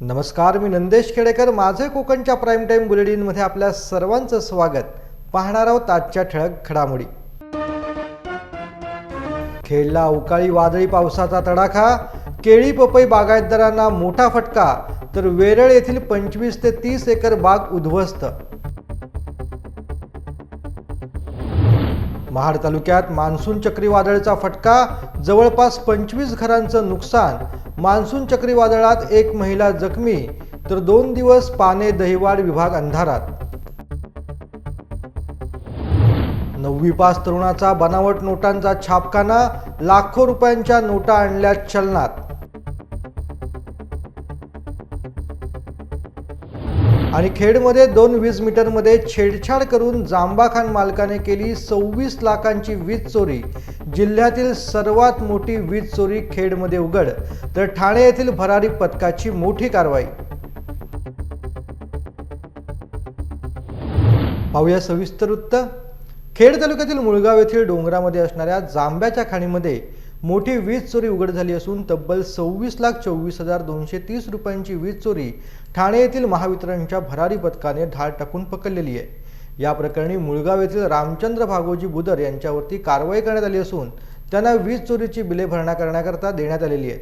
नमस्कार मी नंदेश खेडेकर. माझे कोकणच्या प्राईम टाईम बुलेटिनमध्ये आपल्या सर्वांचं स्वागत. पाहणार आहोत आजच्या ठळक घडामोडी. खेळला अवकाळी वादळी पावसाचा तडाखा केळी पपई बागायतदारांना मोठा फटका तर वेरळ येथील पंचवीस ते तीस एकर बाग उद्ध्वस्त. महाड तालुक्यात मान्सून चक्रीवादळाचा फटका जवळपास पंचवीस घरांचं नुकसान मान्सून चक्रीवादळात एक महिला जखमी तर दोन दिवस पाने दहिवाड विभाग अंधारात. नववी पास तरुणाचा बनावट नोटांचा छापखाना लाखो रुपयांच्या नोटा आणल्या चलनात. आणि खेडमध्ये दोन वीज मीटरमध्ये छेडछाड करून जांबाखान मालकाने केली सव्वीस लाखांची वीज चोरी. जिल्ह्यातील सर्वात मोठी वीज चोरी खेडमध्ये उघड. तर ठाणे येथील भरारी पथकाची मोठी कारवाई. पाहूया सविस्तर वृत्त. खेड तालुक्यातील मुळगाव येथील डोंगरामध्ये असणाऱ्या जांब्याच्या खाणीमध्ये मोठी वीज चोरी उघड झाली असून तब्बल सव्वीस लाख चोवीस हजार दोनशे तीस रुपयांची वीज चोरी ठाणे येथील महावितरणच्या भरारी पथकाने धाड टाकून पकडलेली आहे. या प्रकरणी मुळगाव येथील रामचंद्र भागोजी बुदर यांच्यावरती कारवाई करण्यात आली असून त्यांना वीज चोरीची बिले भरणा करण्याकरता देण्यात आलेली आहे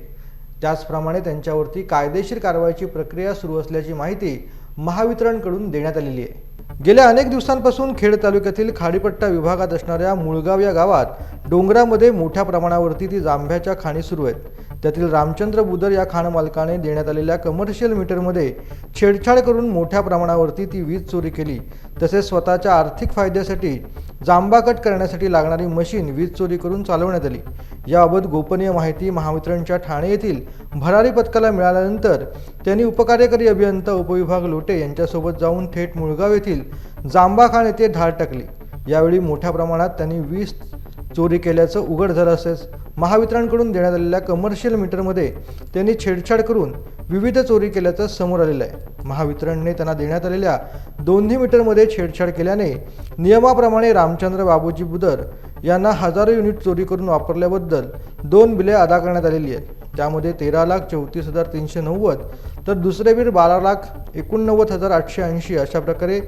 त्याचप्रमाणे त्यांच्यावरती कायदेशीर कारवाईची प्रक्रिया सुरू असल्याची माहिती महावितरणकडून देण्यात आलेली आहे. गेल्या अनेक दिवसांपासून खेड तालुक्यातील खाडीपट्टा विभागात असणाऱ्या मुळगाव या गावात डोंगरामध्ये मोठ्या प्रमाणावरती ती जांभ्याच्या खाणी सुरू आहेत. त्यातील रामचंद्र बुदर या खाण मालकाने देण्यात आलेल्या कमर्शियल मीटरमध्ये छेडछाड करून मोठ्या प्रमाणावरती ती वीज चोरी केली. तसेच स्वतःच्या आर्थिक फायद्यासाठी जांबा कट करण्यासाठी लागणारी मशीन वीज चोरी करून चालवण्यात आली. याबाबत गोपनीय माहिती महावितरणच्या ठाणे येथील भरारी पथकाला मिळाल्यानंतर त्यांनी उपकार्यकारी अभियंता उपविभाग लोटे यांच्यासोबत जाऊन थेट मुळगाव येथील जांबाखान येथे धाड टाकली. यावेळी मोठ्या प्रमाणात त्यांनी वीज चोरी केल्याचं उघड झालं असेच महावितरणकडून देण्यात आलेल्या कमर्शियल मीटरमध्ये त्यांनी छेडछाड करून विविध चोरी केल्याचं समोर आलेलं आहे. महावितरणने त्यांना देण्यात आलेल्या दोन्ही मीटरमध्ये छेडछाड केल्याने नियमाप्रमाणे रामचंद्र बाबूजी बुदर यांना हजारो युनिट चोरी करून वापरल्याबद्दल दोन बिले अदा करण्यात आलेली आहेत. त्यामध्ये तेरा लाख चौतीस हजार तीनशे नव्वद तर दुसरे बारा लाख एकोणनव्वद हजार आठशे ऐंशी. अशा प्रकारे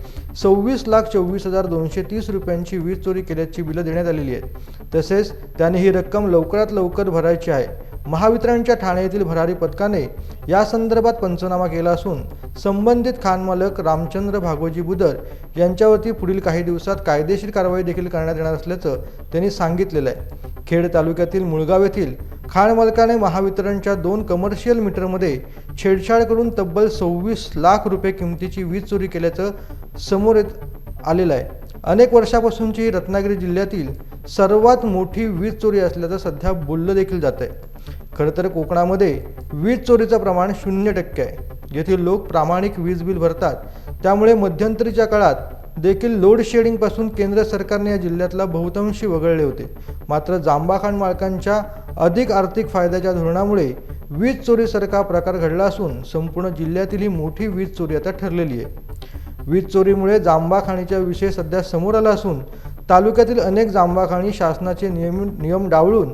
सव्वीस लाख चोवीस हजार दोनशे तीस रुपयांची वीज चोरी केल्याची बिलं देण्यात आलेली आहेत. तसेच त्याने ही रक्कम लवकरात लवकर भरायची आहे. महावितरणच्या ठाणे येथील भरारी पथकाने या संदर्भात पंचनामा केला असून संबंधित खानमालक रामचंद्र भागोजी बुदर यांच्यावरती पुढील काही दिवसात कायदेशीर कारवाई देखील करण्यात येणार असल्याचं त्यांनी सांगितलेलं आहे. खेड तालुक्यातील मुळगाव येथील खाण मालकाने महावितरणच्या दोन कमर्शियल मीटरमध्ये छेडछाड करून तब्बल सव्वीस लाख रुपये किमतीची वीज चोरी केल्याचं समोर येत आलेलं आहे. अनेक वर्षापासूनची रत्नागिरी जिल्ह्यातील सर्वात मोठी वीज चोरी असल्याचं सध्या बोललं देखील जात आहे. खरं तर कोकणामध्ये वीज चोरीचं प्रमाण शून्य टक्के आहे. येथील लोक प्रामाणिक वीज बिल भरतात. त्यामुळे मध्यंतरीच्या काळात देखील लोड शेडिंगपासून केंद्र सरकारने या जिल्ह्यातला बहुतांशी वगळले होते. मात्र जांबाखान मालकांच्या अधिक आर्थिक फायद्याच्या धोरणामुळे वीज चोरीसारखा प्रकार घडला असून संपूर्ण जिल्ह्यातील ही मोठी वीज चोरी आता ठरलेली आहे. वीज चोरीमुळे जांबाखाणीच्या विषय सध्या समोर आला असून तालुक्यातील अनेक जांबाखाणी शासनाचे नियम नियम डावळून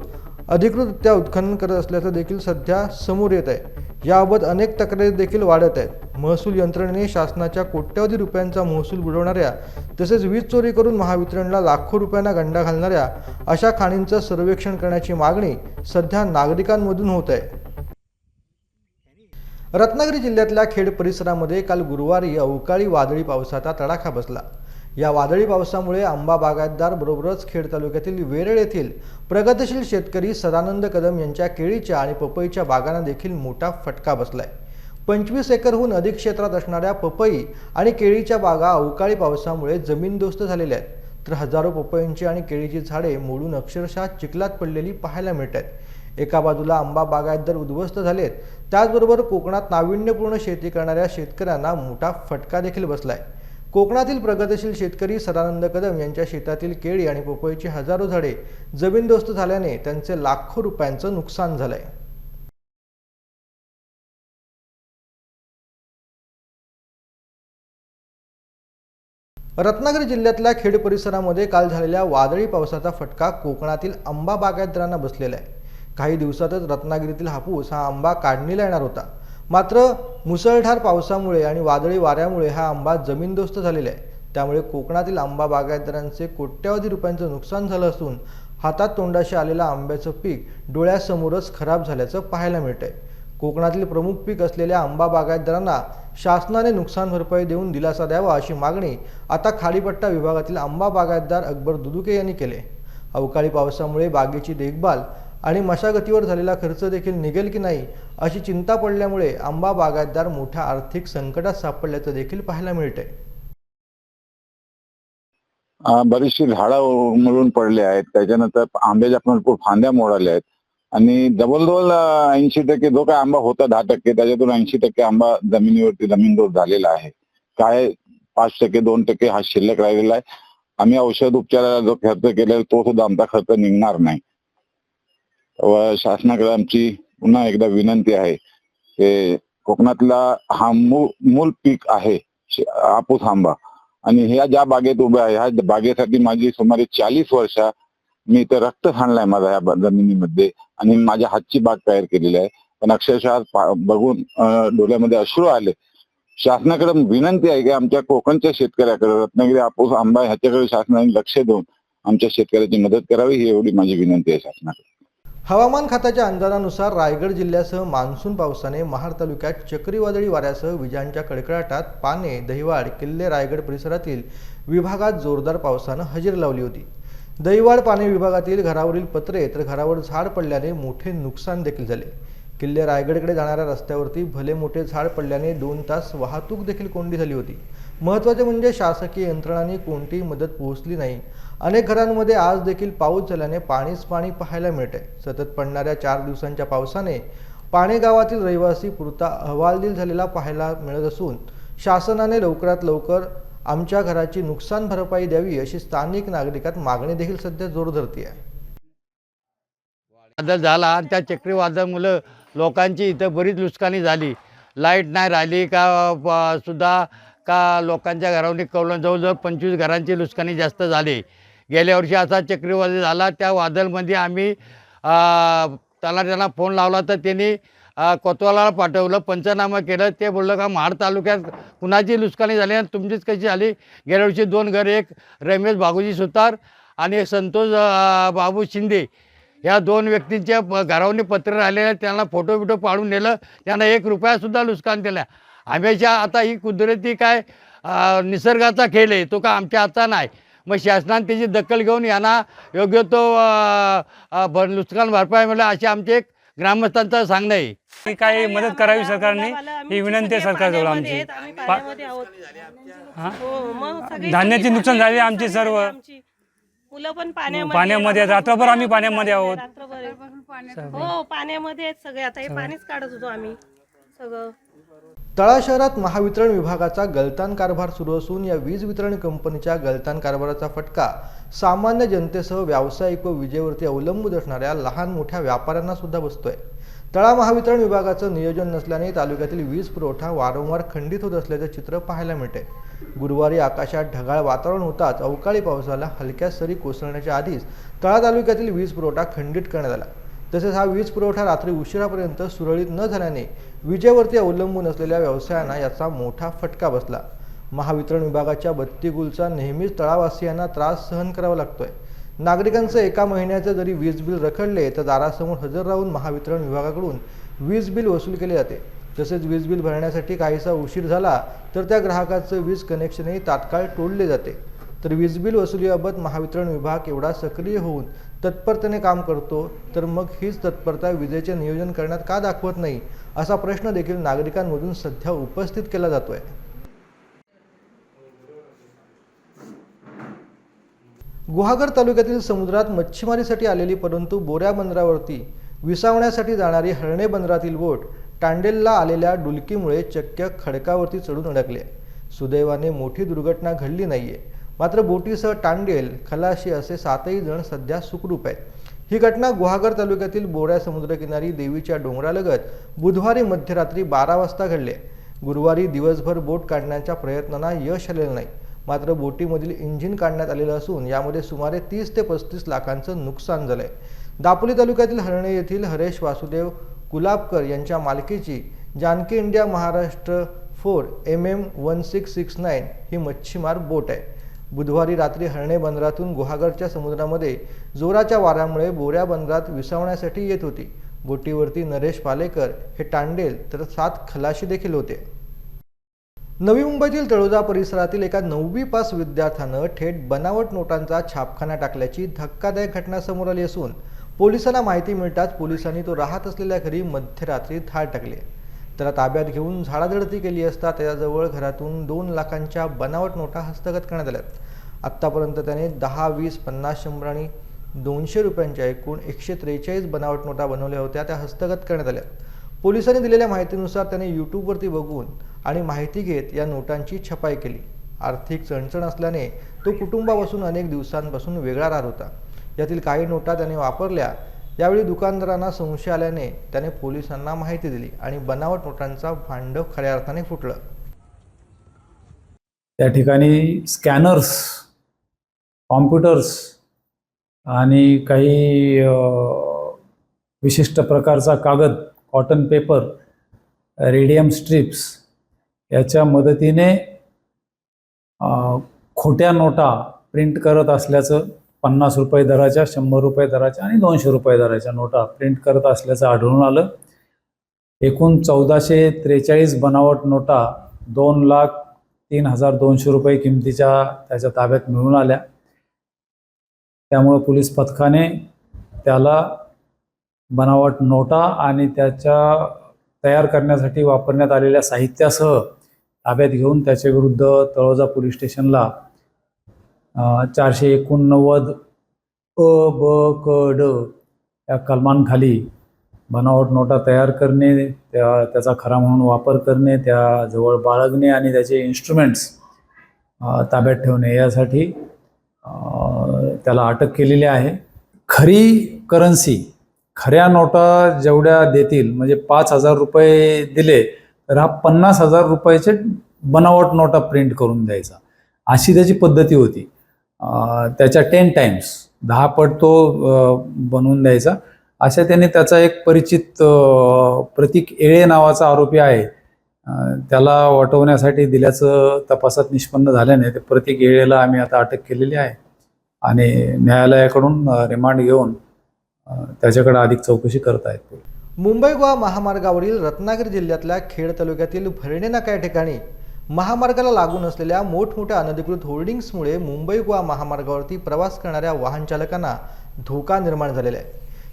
अधिकृतरित्या उत्खनन करत असल्याचं देखील सध्या समोर येत आहे. याबाबत अनेक तक्रारी देखील वाढत आहेत. महसूल यंत्रणेने शासनाच्या कोट्यवधी रुपयांचा महसूल बुडवणाऱ्या तसेच वीज चोरी करून महावितरणला लाखो रुपयांना गंडा घालणाऱ्या अशा खाणींचं सर्वेक्षण करण्याची मागणी सध्या नागरिकांमधून होत आहे. रत्नागिरी जिल्ह्यातल्या खेड परिसरामध्ये काल गुरुवारी अवकाळी वादळी पावसाचा तडाखा बसला. या वादळी पावसामुळे आंबा बागायतदार बरोबरच खेड तालुक्यातील वेरळ येथील प्रगतशील शेतकरी सदानंद कदम यांच्या केळीच्या आणि पपईच्या बागांना देखील मोठा फटका बसलाय. पंचवीस एकरहून अधिक क्षेत्रात असणाऱ्या पपई आणि केळीच्या बागा अवकाळी पावसामुळे जमीनदोस्त झालेल्या आहेत. तर हजारो पपईंची आणि केळीची झाडे मोडून अक्षरशः चिखलात पडलेली पाहायला मिळत आहेत एका बाजूला आंबा बागायतदार उद्ध्वस्त झालेत. त्याचबरोबर कोकणात नाविन्यपूर्ण शेती करणाऱ्या शेतकऱ्यांना मोठा फटका देखील बसलाय. कोकणातील प्रगतशील शेतकरी सदानंद कदम यांच्या शेतातील केळी आणि पपईची हजारो झाडे जमीनदोस्त झाल्याने त्यांचे लाखो रुपयांचं नुकसान झालंय. रत्नागिरी जिल्ह्यातल्या खेड परिसरामध्ये काल झालेल्या वादळी पावसाचा फटका कोकणातील आंबा बागायतदारांना बसलेला आहे. काही दिवसातच रत्नागिरीतील हापूस हा आंबा काढणीला येणार होता. मात्र मुसळधार पावसामुळे आणि वादळी वाऱ्यामुळे हा आंबा जमीनदोस्त झालेला आहे. त्यामुळे कोकणातील आंबा बागायतदारांचे कोट्यवधी रुपयांचं नुकसान झालं असून हातात तोंडाशी आलेलं आंब्याचं पीक डोळ्यासमोरच खराब झाल्याचं पाहायला मिळतंय. कोकणातील प्रमुख पीक असलेल्या आंबा बागायतदारांना शासनाने नुकसान भरपाई देऊन दिलासा द्यावा अशी मागणी आता खाडीपट्टा विभागातील आंबा बागायतदार अकबर दुदुके यांनी केले अवकाळी पावसामुळे बागेची देखभाल आणि मशागतीवर झालेला खर्च देखील निघेल की नाही अशी चिंता पडल्यामुळे आंबा बागायतदार मोठ्या आर्थिक संकटात सापडल्याचं देखील पाहायला मिळतंय. बरीचशी झाडं मिळून पडले आहेत. त्याच्यानंतर आंब्याच्या भरपूर फांद्या मोडाल्या आहेत. आणि जवळजवळ ऐंशी टक्के जो काय आंबा होता दहा टक्के त्याच्यातून ऐंशी टक्के आंबा जमिनीवरती जमीनदोस्त झालेला आहे. काय पाच टक्के दोन टक्के हा शिल्लक राहिलेला आहे. आम्ही औषध उपचाराला जो खर्च केलेला तो सुद्धा आमचा खर्च निघणार नाही. व शासनाकडे आमची पुन्हा एकदा विनंती आहे. की कोकणातला हा मूळ मूळ पीक आहे आपूस हापूस आंबा. आणि ह्या ज्या बागेत उभ्या आहे ह्या बागेसाठी माझी सुमारे चाळीस वर्ष मी इथं रक्त सांडलाय माझा ह्या जमिनीमध्ये. आणि माझ्या हातची बाग तयार केलेली आहे. पण अक्षरशः बघून डोळ्यामध्ये अश्रू आले. शासनाकडे विनंती आहे की आमच्या कोकणच्या शेतकऱ्याकडे रत्नागिरी आपूस आंबा ह्याच्याकडे शासनाने लक्ष देऊन आमच्या शेतकऱ्याची मदत करावी ही एवढी माझी विनंती आहे शासनाकडे. हवामान खात्याच्या अंदाजानुसार रायगड जिल्ह्यासह मान्सून पावसाने महाड तालुक्यात चक्रीवादळी वाऱ्यासह विजांच्या कडकडाटात पाने दहिवाड किल्ले रायगड परिसरातील विभागात जोरदार पावसानं हजेरी लावली होती. दहिवाड पाने विभागातील घरावरील पत्रे तर घरावर झाड पडल्याने मोठे नुकसान देखील झाले. किल्ले रायगडकडे जाणाऱ्या रस्त्यावरती भले मोठे झाड पडल्याने दोन तास वाहतूक देखील कोंडी झाली होती. महत्त्वाचे म्हणजे शासकीय यंत्रणांनी कोणतीही मदत पोहोचली नाही. अनेक घरांमध्ये आज देखील पाऊस झाल्याने पाणीच पाणी पाहायला मिळते सतत पडणाऱ्या चार दिवसांच्या पावसाने पाणे गावातील रहिवासी पुरता अहवालदिल झालेला पाहायला मिळत असून शासनाने लवकरात लवकर आमच्या घराची नुकसान भरपाई द्यावी अशी स्थानिक नागरिकात मागणी देखील सध्या जोर धरती आहे वादळ झाला आणि त्या चक्रीवादळामुळं लोकांची इथं बरीच नुकसानी झाली. लाइट नाही राहिली का सुद्धा का लोकांच्या घरावरून कवलं जवळजवळ पंचवीस घरांची नुकसानी जास्त झाली. गेल्या वर्षी असा चक्रीवादळ झाला. त्या वादळमध्ये आम्ही त्याला त्यांना फोन लावला तर त्यांनी कोतवालाला पाठवलं पंचनामा केलं. ते बोललं का महाड तालुक्यात कुणाची नुकसानी झाली आणि तुमचीच कशी झाली? गेल्या वर्षी दोन घर एक रमेश बाबूजी सुतार आणि संतोष बाबू शिंदे. या दोन व्यक्तींच्या प- घरावरून पत्र राहिलेले त्यांना फोटो बिटो पाडून नेलं. त्यांना एक रुपयासुद्धा नुकसान केलं. हमेशा आता ही कुदरती काय निसर्गाचा खेळ आहे तो का आमच्या आता नाही. मग शासनाने त्याची दखल घेऊन यांना योग्य तो भर नुकसान भरपाई मिळेल असे आमचे एक ग्रामस्थांचं सांगणं आहे की काही मदत करावी सरकारने ही विनंती आहे सरकारजवळ आमची. हा? हो, धान्याची नुकसान झाली आमची सर्व. आमची. मुलं पण पाण्यामध्ये पाण्यामध्ये रात्रभर आम्ही पाण्यामध्ये आहोत. हो पाण्यामध्ये आहेत सगळे आता हे पाणीच काढत होतो आम्ही सगळं तळा शहरात महावितरण विभागाचा गलतान कारभार सुरू असून या वीज वितरण कंपनीच्या गलतान कारभाराचा फटका सामान्य जनतेसह व्यावसायिक व विजेवरती अवलंबून असणाऱ्या लहान मोठ्या व्यापाऱ्यांना सुद्धा बसतोय. तळा महावितरण विभागाचं नियोजन नसल्याने तालुक्यातील वीज पुरवठा वारंवार खंडित होत असल्याचं चित्र पाहायला मिळते गुरुवारी आकाशात ढगाळ वातावरण होताच अवकाळी पावसाला हलक्या सरी कोसळण्याच्या आधीच तळा तालुक्यातील वीज पुरवठा खंडित करण्यात आला. तसेच हा वीज पुरवठा रात्री उशिरापर्यंत सुरळीत न झाल्याने विजेवरती अवलंबून असलेल्या व्यवसायांना याचा मोठा फटका बसला. महावितरण विभागाच्या बत्ती गुलचा नेहमीच तळावासियांना त्रास सहन करावा लागतोय. नागरिकांचं एका महिन्याचं जरी वीज बिल रखडले तर दारासमोर हजर राहून महावितरण विभागाकडून वीज बिल वसूल केले जाते. तसेच वीज बिल भरण्यासाठी काहीसा उशीर झाला तर त्या ग्राहकाचं वीज कनेक्शनही तात्काळ तोडले जाते. तर वीज बिल वसुलीबाबत महावितरण विभाग एवढा सक्रिय होऊन तत्परतेने काम करतो तर मग हीच तत्परता विजेचे नियोजन करण्यात का दाखवत नाही असा प्रश्न देखील नागरिकांमधून सध्या उपस्थित केला जातोय. गुहागर तालुक्यातील समुद्रात मच्छीमारीसाठी आलेली परंतु बोऱ्या बंदरावरती विसावण्यासाठी जाणारी हरणे बंदरातील बोट टांडेलला आलेल्या डुलकीमुळे चक्क खडकावरती चढून अडकले. सुदैवाने मोठी दुर्घटना घडली नाहीये. मात्र बोटीसह टांडेल खलाशी असे सातही जण सध्या सुखरूप आहेत. ही घटना गुहागर तालुक्यातील बोऱ्या समुद्रकिनारी देवीच्या डोंगरालगत बुधवारी मध्यरात्री बारा वाजता घडली. गुरुवारी दिवसभर बोट काढण्याच्या प्रयत्नांना यश आलेलं नाही. मात्र बोटीमधील इंजिन काढण्यात आलेलं असून यामध्ये सुमारे तीस ते पस्तीस लाखांचं नुकसान झालंय. दापोली तालुक्यातील हरणे येथील हरेश वासुदेव कुलाबकर यांच्या मालकीची Janaki India Maharashtra four M M one six six nine ही मच्छीमार बोट आहे. बुधवारी रात्री हर्णे बंदरातून गुहागरच्या समुद्रामध्ये जोराच्या वाऱ्यामुळे बोऱ्या बंदरात विसावण्यासाठी येत होती. बोटीवरती नरेश पालेकर हे टांडेल तर सात खलाशी देखील होते. नवी मुंबईतील तळोजा परिसरातील एका नववी पास विद्यार्थ्यानं थेट बनावट नोटांचा छापखाना टाकल्याची धक्कादायक घटना समोर आली असून पोलिसांना माहिती मिळताच पोलिसांनी तो राहत असलेल्या घरी मध्यरात्री धाड टाकले. त्याला ताब्यात घेऊन झाडाझडती केली असता त्याच्याजवळ घरातून दोन लाखांच्या बनावट नोटा हस्तगत करण्यात आल्यात. आत्तापर्यंत त्याने दहा वीस पन्नास शंभर आणि दोनशे रुपयांच्या एकूण एकशे त्रेचाळीस बनावट नोटा बनवल्या होत्या त्या हस्तगत करण्यात आल्या. पोलिसांनी दिलेल्या माहितीनुसार त्याने यूट्यूबवरती बघून आणि माहिती घेत या नोटांची छपाई केली. आर्थिक चणचण असल्याने तो कुटुंबापासून अनेक दिवसांपासून वेगळा राहत होता. यातील काही नोटा त्याने वापरल्या यावेळी दुकानदारांना संशय आल्याने त्याने पोलिसांना माहिती दिली आणि बनावट नोटांचा भांडव खऱ्या अर्थाने फुटलं. त्या ठिकाणी स्कॅनर्स कॉम्प्युटर्स आणि काही विशिष्ट प्रकारचा कागद कॉटन पेपर रेडियम स्ट्रिप्स याच्या मदतीने खोट्या नोटा प्रिंट करत असल्याचं पन्नास रुपये दराच्या शंभर रुपये दराच्या आणि दोनशे रुपये दराच्या नोटा प्रिंट करत असल्याचं आढळून आलं. एकूण चौदाशे त्रेचाळीस बनावट नोटा दोन लाख तीन हजार दोनशे रुपये किमतीच्या त्याच्या ताब्यात मिळून आल्या. त्यामुळं पोलीस पथकाने त्याला बनावट नोटा आणि त्याच्या तयार करण्यासाठी वापरण्यात आलेल्या साहित्यासह ताब्यात घेऊन त्याच्या विरुद्ध तळोजा पोलीस स्टेशनला चारशे एकोणनव्वद अ ब क ड या कलमांखाली बनावट नोटा तयार करणे त्या त्याचा खरा म्हणून वापर करणे त्याजवळ बाळगणे आणि त्याचे इन्स्ट्रुमेंट्स ताब्यात ठेवणे यासाठी त्याला अटक केलेली आहे. खरी करन्सी खऱ्या नोटा जेवढ्या देतील म्हणजे पाच हजार रुपये दिले तर हा पन्नास हजार रुपयाचे बनावट नोटा प्रिंट करून द्यायचा. अशी त्याची पद्धती होती. त्याच्या टेन टाइम्स दहा पट तो बनवून द्यायचा. अशा त्याने त्याचा एक परिचित प्रतीक एळे नावाचा आरोपी आहे. त्याला वाटवण्यासाठी दिल्याचं तपासात निष्पन्न झाल्याने ते प्रतीक येळेला आम्ही आता अटक केलेली आहे. आणि न्यायालयाकडून रिमांड घेऊन त्याच्याकडे अधिक चौकशी करत आहेत मुंबई गोवा महामार्गावरील रत्नागिरी जिल्ह्यातल्या खेड तालुक्यातील भरणे नाका या ठिकाणी? महामार्गाला लागून असलेल्या मोठमोठ्या अनधिकृत होर्डिंग्समुळे मुंबई गोवा महामार्गावरती प्रवास करणाऱ्या वाहन चालकांना धोका निर्माण झालेला आहे.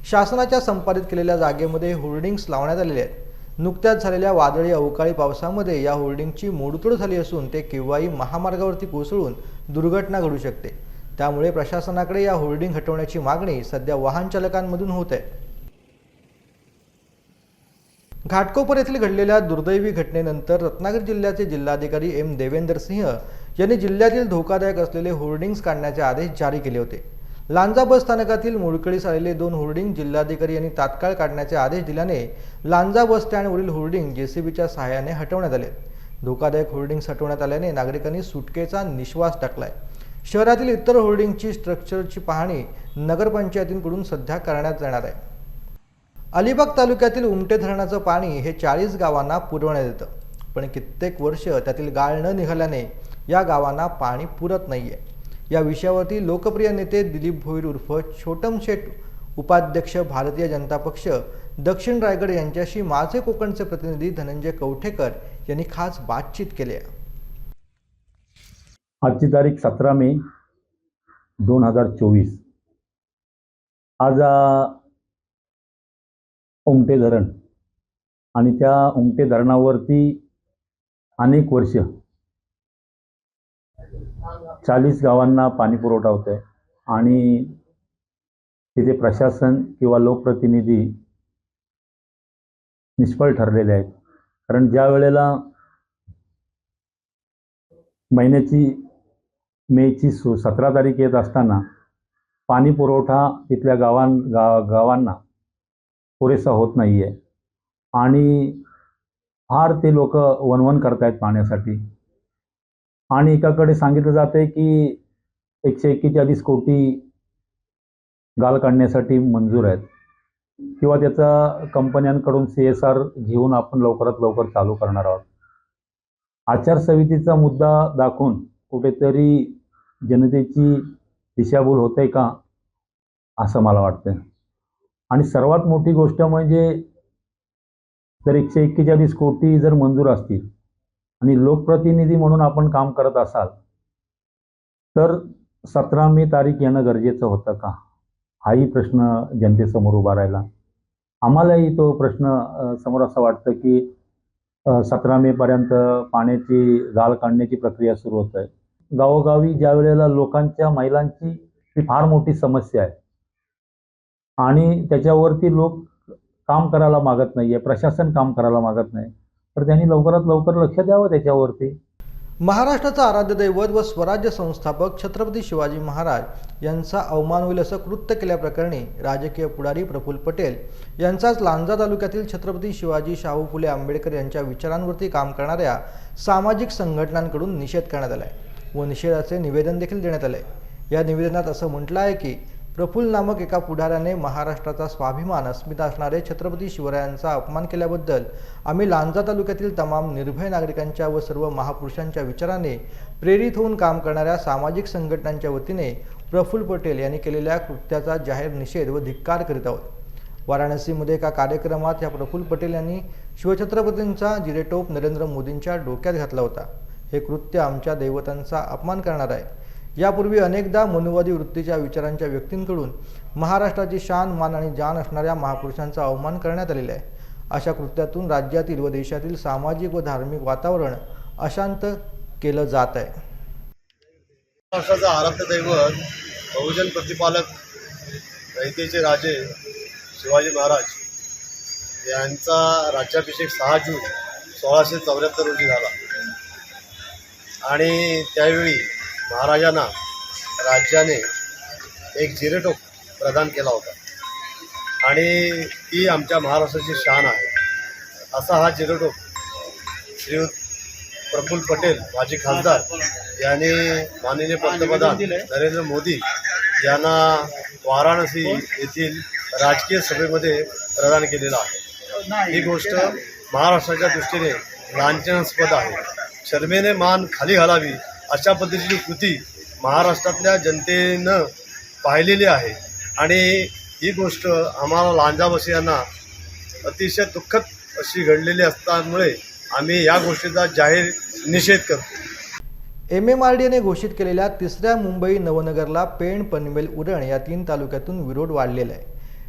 शासनाच्या संपादित केलेल्या जागेमध्ये होर्डिंग्स लावण्यात आलेले आहेत. नुकत्याच झालेल्या वादळी अवकाळी पावसामध्ये या होर्डिंगची मोडतोड झाली असून ते केव्हाही महामार्गावरती कोसळून दुर्घटना घडू शकते. त्यामुळे प्रशासनाकडे या होर्डिंग हटवण्याची मागणी सध्या वाहन चालकांमधून होत आहे. घाटकोपर येथील घडलेल्या दुर्दैवी घटनेनंतर रत्नागिरी जिल्ह्याचे जिल्हाधिकारी एम देवेंदर सिंह यांनी जिल्ह्यातील धोकादायक असलेले होर्डिंग्स काढण्याचे आदेश जारी केले होते. लांजा बस स्थानकातील मोडकळीस आलेले दोन होर्डिंग जिल्हाधिकारी यांनी तात्काळ काढण्याचे आदेश दिल्याने लांजा बस स्टँडवरील होर्डिंग जेसीबीच्या सहाय्याने हटवण्यात आले. धोकादायक होर्डिंग्स हटवण्यात आल्याने नागरिकांनी सुटकेचा निश्वास टाकलाय. शहरातील इतर होर्डिंगची स्ट्रक्चरची पाहणी नगरपंचायतींकडून सध्या करण्यात येणार आहे. अलिबाग तालुक्यातील उमटे धरणाचं पाणी हे चाळीस गावांना पुरवण्यात येतं. पण कित्येक वर्ष त्यातील गाळ न निघाल्याने या गावांना पाणी पुरत नाही आहे या विषयावरती लोकप्रिय नेते दिलीप भोईर उर्फ छोटम शेट उपाध्यक्ष भारतीय जनता पक्ष दक्षिण रायगड यांच्याशी माझे कोकणचे प्रतिनिधी धनंजय कवठेकर यांनी खास बातचीत केली आहे. आजची तारीख सतरा मे दोन हजार चोवीस. आज उमटे धरण आणि त्या उमटे धरणावरती अनेक वर्ष चाळीस गावांना पाणी पुरवठा होतो आहे आणि तिथे प्रशासन किंवा लोकप्रतिनिधी निष्फळ ठरलेले आहेत. कारण ज्या वेळेला महिन्याची मेची सु सतरा तारीख येत असताना पाणी पुरवठा तिथल्या गावां गा गावांना पुरेसा होत नाही आहे आणि फार ते लोक वनवन करतायत पाण्यासाठी. आणि एकाकडे सांगितलं जातं आहे की एकशे एक्केचाळीस कोटी गाल काढण्यासाठी मंजूर आहेत. किंवा त्याचा कंपन्यांकडून सी एस आर घेऊन आपण लवकरात लवकर चालू करणार आहोत. आचारसंहितेचा मुद्दा दाखवून कुठेतरी जनतेची दिशाभूल होते का असं मला वाटतं आणि सर्वात मोठी गोष्ट म्हणजे जर एकशे एक्केचाळीस कोटी जर मंजूर असतील आणि लोकप्रतिनिधी म्हणून आपण काम करत असाल तर सतरा मे तारीख येणं गरजेचं होतं का? हाही प्रश्न जनतेसमोर उभा राहिला. आम्हालाही तो प्रश्न समोर असा वाटतं की सतरा मेपर्यंत पाण्याची गाळ काढण्याची प्रक्रिया सुरू होत आहे गावोगावी ज्या वेळेला लोकांच्या महिलांची ही फार मोठी समस्या आहे. आणि त्याच्यावरती लोक काम करायला मागत नाही आहे प्रशासन काम करायला मागत नाही. तर त्यांनी लवकरात लवकर लक्ष द्यावं त्याच्यावरती. महाराष्ट्राचा आराध्य दैवत व स्वराज्य संस्थापक छत्रपती शिवाजी महाराज यांचा अवमान होईल असं कृत्य केल्याप्रकरणी राजकीय पुढारी प्रफुल्ल पटेल यांचाच लांजा तालुक्यातील छत्रपती शिवाजी शाहू फुले आंबेडकर यांच्या विचारांवरती काम करणाऱ्या सामाजिक संघटनांकडून निषेध करण्यात आला आहे व निषेधाचे निवेदन देखील देण्यात आले या निवेदनात असं म्हटलं आहे की प्रफुल्ल नामक एका पुढाऱ्याने महाराष्ट्राचा स्वाभिमान अस्मिता असणारे छत्रपती शिवरायांचा अपमान केल्याबद्दल आम्ही लांजा तालुक्यातील तमाम निर्भय नागरिकांच्या व सर्व महापुरुषांच्या विचाराने प्रेरित होऊन काम करणाऱ्या सामाजिक संघटनांच्या वतीने प्रफुल्ल पटेल यांनी केलेल्या कृत्याचा जाहीर निषेध व धिक्कार करीत आहोत. वाराणसीमध्ये एका कार्यक्रमात या प्रफुल्ल पटेल यांनी शिवछत्रपतींचा जिरेटोप नरेंद्र मोदींच्या डोक्यात घातला होता. हे कृत्य आमच्या दैवतांचा अपमान करणार आहे. यापूर्वी अनेकदा मनुवादी वृत्तीच्या विचारांच्या व्यक्तींकडून महाराष्ट्राची शान मान आणि जान असणाऱ्या महापुरुषांचा अवमान करण्यात आलेला आहे. अशा कृत्यातून राज्यातील व देशातील सामाजिक व धार्मिक वातावरण अशांत केलं जात आहे. महाराष्ट्राचा आराध्य दैवत बहुजन प्रतिपालक रयतेचे राजे शिवाजी महाराज यांचा राज्याभिषेक सहा जून सोळाशे चौऱ्याहत्तर रोजी झाला. आणि त्यावेळी महाराजांना राज्याने एक जिरेटोक प्रदान केला होता. आणि ती आमच्या महाराष्ट्राची शान आहे. असा हा जिरेटोक श्रीयुत प्रफुल्ल पटेल माजी खासदार यांनी माननीय पंतप्रधान नरेंद्र मोदी यांना वाराणसी येथील राजकीय सभेमध्ये प्रदान केलेला आहे. ही गोष्ट महाराष्ट्राच्या दृष्टीने लांछनास्पद आहे. शर्मेने मान खाली घालावी अशा पद्धतीची कृती महाराष्ट्रातल्या जनतेनं पाहिलेली आहे. आणि ही गोष्ट आम्हाला लांजावासियांना अतिशय दुःखद अशी घडलेली असल्यामुळे आम्ही या गोष्टीचा जाहीर निषेध करतो. एम एम आर डीने घोषित केलेल्या तिसऱ्या मुंबई नवनगरला पेण पनवेल उरण या तीन तालुक्यातून विरोध वाढलेला आहे.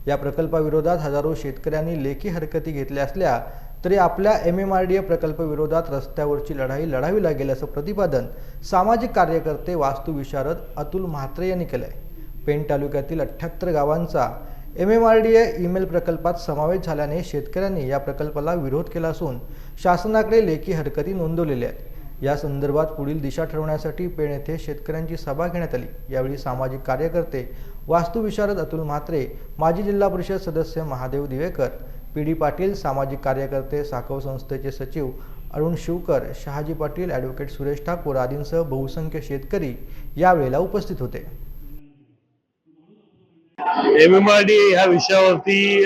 या प्रकल्पाविरोधात हजारो शेतकऱ्यांनी लेखी हरकती घेतल्या असल्या तरी आपल्या M M R D A प्रकल्पविरोधात रस्त्यावरची लढाई लढावी लागेल असं प्रतिपादन सामाजिक कार्यकर्ते वास्तुविशारद अतुल म्हात्रे यांनी केलं आहे पेण तालुक्यातील अठ्ठ्याहत्तर गावांचा M M R D A email प्रकल्पात समावेश झाल्याने शेतकऱ्यांनी या प्रकल्पाला विरोध केला असून शासनाकडे लेखी हरकती नोंदवलेल्या आहेत. या संदर्भात पुढील दिशा ठरवण्यासाठी पेण येथे शेतकऱ्यांची सभा घेण्यात आली. यावेळी सामाजिक कार्यकर्ते वास्तुविशारद अतुल म्हात्रे माजी जिल्हा परिषद सदस्य महादेव दिवेकर पी डी पाटील सामाजिक कार्यकर्ते साखव संस्थेचे सचिव अरुण शिवकर शहाजी पाटील ॲडव्होकेट सुरेश ठाकूर आदींसह बहुसंख्य शेतकरी यावेळेला उपस्थित होते. एम एम आर डी ह्या विषयावरती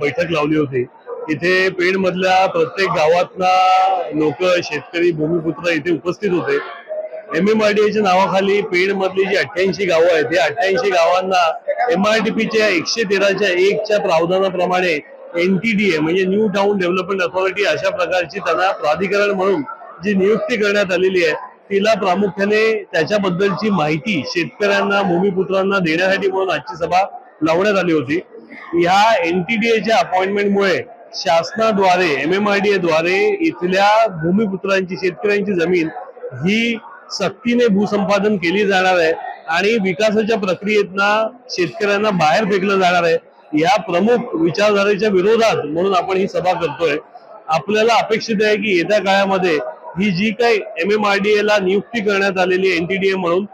बैठक लावली होती. इथे पेण मधल्या प्रत्येक गावातला लोक शेतकरी भूमिपुत्र इथे उपस्थित होते. एम एम आर डी नावाखाली पेण मधली जी अठ्ठ्याऐंशी गावं आहेत या अठ्ठ्याऐंशी गावांना एम आर डी पीच्या एकशे तेराच्या एकच्या प्रावधानाप्रमाणे एनटीडीए म्हणजे न्यू टाउन डेव्हलपमेंट अथॉरिटी अशा प्रकारची त्यांना प्राधिकरण म्हणून जी नियुक्ती करण्यात आलेली आहे तिला प्रामुख्याने त्याच्याबद्दलची माहिती शेतकऱ्यांना भूमिपुत्रांना देण्यासाठी म्हणून आजची सभा लावण्यात आली होती. ह्या एनटीडीएच्या अपॉइंटमेंटमुळे शासनाद्वारे एम एम आय डी द्वारे इथल्या भूमिपुत्रांची शेतकऱ्यांची जमीन ही सक्तीने भूसंपादन केली जाणार आहे आणि विकासाच्या प्रक्रियेतना शेतकऱ्यांना बाहेर फेकलं जाणार आहे. या प्रमुख विचारधारेच्या विरोधात म्हणून आपण ही सभा करतोय. आपल्याला अपेक्षित आहे की येत्या काळामध्ये ही जी काही एम एम आर डी ला नियुक्ती करण्यात आलेली एनटीडीए म्हणून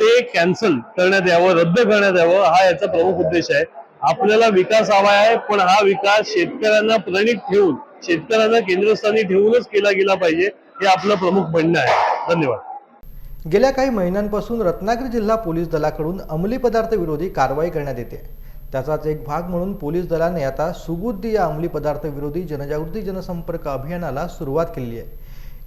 ते कॅन्सल करण्यात यावं रद्द करण्यात यावं हा याचा प्रमुख उद्देश आहे. आपल्याला विकास हवा आहे पण हा विकास शेतकऱ्यांना प्रणित ठेवून शेतकऱ्यांना केंद्रस्थानी ठेवूनच केला गेला पाहिजे हे आपलं प्रमुख म्हणणं आहे. धन्यवाद. गेल्या काही महिन्यांपासून रत्नागिरी जिल्हा पोलीस दलाकडून अंमली पदार्थ विरोधी कारवाई करण्यात येते. त्याचाच एक भाग म्हणून पोलीस दलाने आता सुबुद्धी या अंमली पदार्थ विरोधी जनजागृती जनसंपर्क अभियानाला सुरुवात केली आहे.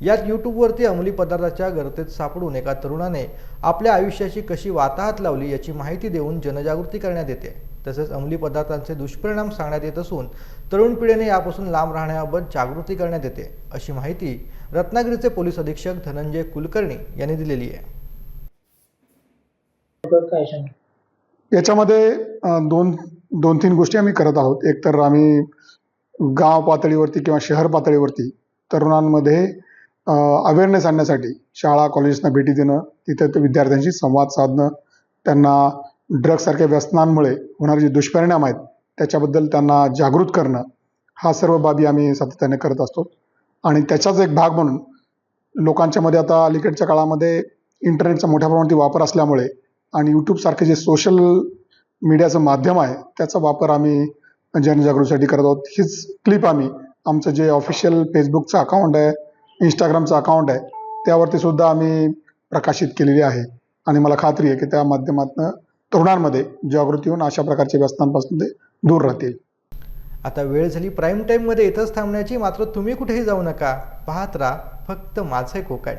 यात यूट्यूबवरती अंमली पदार्थाच्या गर्तेत सापडून एका तरुणाने आपल्या आयुष्याची कशी वाताहत लावली याची माहिती देऊन जनजागृती करण्यात येते. तसेच अंमली पदार्थांचे दुष्परिणाम सांगण्यात येत असून तरुण पिढीने यापासून लांब राहण्याबाबत जागृती करण्यात येते अशी माहिती रत्नागिरीचे पोलीस अधीक्षक धनंजय कुलकर्णी यांनी दिलेली आहे. याच्यामध्ये दोन दोन तीन गोष्टी आम्ही करत आहोत. एक तर आम्ही गाव पातळीवरती किंवा शहर पातळीवरती तरुणांमध्ये अवेअरनेस आणण्यासाठी शाळा कॉलेजेसना भेटी देणं तिथे विद्यार्थ्यांशी संवाद साधणं त्यांना ड्रग्जसारख्या व्यसनांमुळे होणारे जे दुष्परिणाम आहेत त्याच्याबद्दल त्यांना जागृत करणं हा सर्व बाबी आम्ही सातत्याने करत असतो. आणि त्याचाच एक भाग म्हणून लोकांच्या मध्ये आता अलीकडच्या काळामध्ये इंटरनेटचा मोठ्या प्रमाणात वापर असल्यामुळे आणि यूट्यूबसारखे जे सोशल मीडियाचं माध्यम आहे त्याचा वापर आम्ही जनजागृतीसाठी करत आहोत. हीच क्लिप आम्ही आमचं जे ऑफिशियल फेसबुकचं अकाउंट आहे इंस्टाग्रामचं अकाउंट आहे त्यावरती सुद्धा आम्ही प्रकाशित केलेली आहे. आणि मला खात्री आहे की त्या माध्यमातून तरुणांमध्ये जागृती होऊन अशा प्रकारच्या व्यसनांपासून ते दूर राहतील. आता वेळ झाली प्राईम टाईममध्ये इथंच थांबण्याची मात्र तुम्ही कुठेही जाऊ नका. पाहत राहा फक्त माझे कोकाय